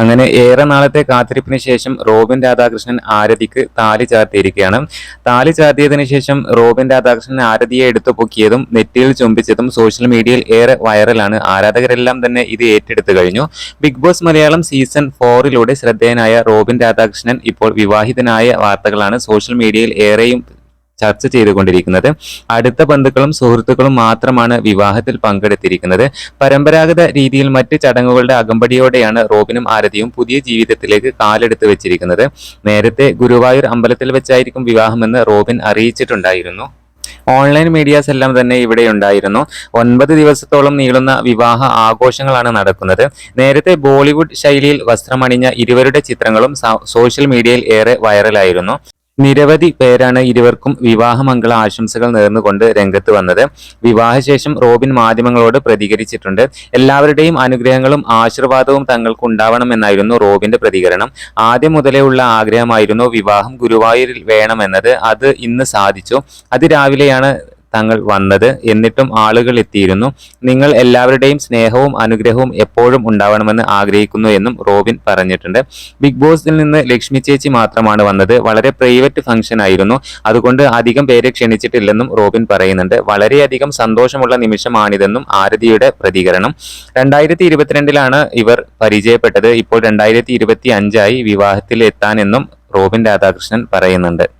അങ്ങനെ ഏറെ നാളത്തെ കാത്തിരിപ്പിന് ശേഷം റോബിൻ രാധാകൃഷ്ണൻ ആരതിക്ക് താലി ചാർത്തിയിരിക്കുകയാണ്. താലി ചാർത്തിയതിനു ശേഷം റോബിൻ രാധാകൃഷ്ണൻ ആരതിയെ എടുത്തു പൊക്കിയതും നെറ്റിയിൽ ചുംബിച്ചതും സോഷ്യൽ മീഡിയയിൽ ഏറെ വൈറലാണ് ആരാധകരെല്ലാം തന്നെ ഇത് ഏറ്റെടുത്തു കഴിഞ്ഞു. ബിഗ് ബോസ് മലയാളം സീസൺ ഫോറിലൂടെ ശ്രദ്ധേയനായ റോബിൻ രാധാകൃഷ്ണൻ ഇപ്പോൾ വിവാഹിതനായ വാർത്തകളാണ്. സോഷ്യൽ മീഡിയയിൽ ഏറെയും ചർച്ച ചെയ്തുകൊണ്ടിരിക്കുന്നത്. അടുത്ത ബന്ധുക്കളും സുഹൃത്തുക്കളും മാത്രമാണ് വിവാഹത്തിൽ പങ്കെടുത്തിരിക്കുന്നത്. പരമ്പരാഗത രീതിയിൽ മറ്റ് ചടങ്ങുകളുടെ അകമ്പടിയോടെയാണ് റോബിനും ആരതിയും പുതിയ ജീവിതത്തിലേക്ക് കാലെടുത്ത് വെച്ചിരിക്കുന്നത്. നേരത്തെ ഗുരുവായൂർ അമ്പലത്തിൽ വെച്ചായിരിക്കും വിവാഹമെന്ന് റോബിൻ അറിയിച്ചിട്ടുണ്ടായിരുന്നു. ഓൺലൈൻ മീഡിയാസ് എല്ലാം തന്നെ ഇവിടെ ഉണ്ടായിരുന്നു. ഒൻപത് ദിവസത്തോളം നീളുന്ന വിവാഹ ആഘോഷങ്ങളാണ് നടക്കുന്നത്. നേരത്തെ ബോളിവുഡ് ശൈലിയിൽ വസ്ത്രമണിഞ്ഞ ഇരുവരുടെ ചിത്രങ്ങളും സോഷ്യൽ മീഡിയയിൽ ഏറെ വൈറലായിരുന്നു. നിരവധി പേരാണ് ഇരുവർക്കും വിവാഹമംഗള ആശംസകൾ നേർന്നുകൊണ്ട് രംഗത്ത് വന്നത്. വിവാഹശേഷം റോബിൻ മാധ്യമങ്ങളോട് പ്രതികരിച്ചിട്ടുണ്ട്. എല്ലാവരുടെയും അനുഗ്രഹങ്ങളും ആശീർവാദവും തങ്ങൾക്ക് ഉണ്ടാവണമെന്നായിരുന്നു റോബിന്റെ പ്രതികരണം. ആദ്യം മുതലേ ഉള്ള ആഗ്രഹമായിരുന്നു വിവാഹം ഗുരുവായൂരിൽ വേണമെന്നത്. അത് ഇന്ന് സാധിച്ചു. അതിരാവിലെയാണ് തങ്ങൾ വന്നത് എന്നിട്ടും ആളുകൾ എത്തിയിരുന്നു. നിങ്ങൾ എല്ലാവരുടെയും സ്നേഹവും അനുഗ്രഹവും എപ്പോഴും ഉണ്ടാവണമെന്ന് ആഗ്രഹിക്കുന്നു എന്നും റോബിൻ പറഞ്ഞിട്ടുണ്ട്. ബിഗ് ബോസിൽ നിന്ന് ലക്ഷ്മി ചേച്ചി മാത്രമാണ് വന്നത്. വളരെ പ്രൈവറ്റ് ഫംഗ്ഷൻ ആയിരുന്നു. അതുകൊണ്ട് അധികം പേരെ ക്ഷണിച്ചിട്ടില്ലെന്നും റോബിൻ പറയുന്നുണ്ട്. വളരെയധികം സന്തോഷമുള്ള നിമിഷമാണിതെന്നും ആരതിയുടെ പ്രതികരണം. രണ്ടായിരത്തി ഇരുപത്തിരണ്ടിലാണ് ഇവർ പരിചയപ്പെട്ടത്. ഇപ്പോൾ രണ്ടായിരത്തി ഇരുപത്തി അഞ്ചായി വിവാഹത്തിൽ എത്താനെന്നും റോബിൻ രാധാകൃഷ്ണൻ പറയുന്നുണ്ട്.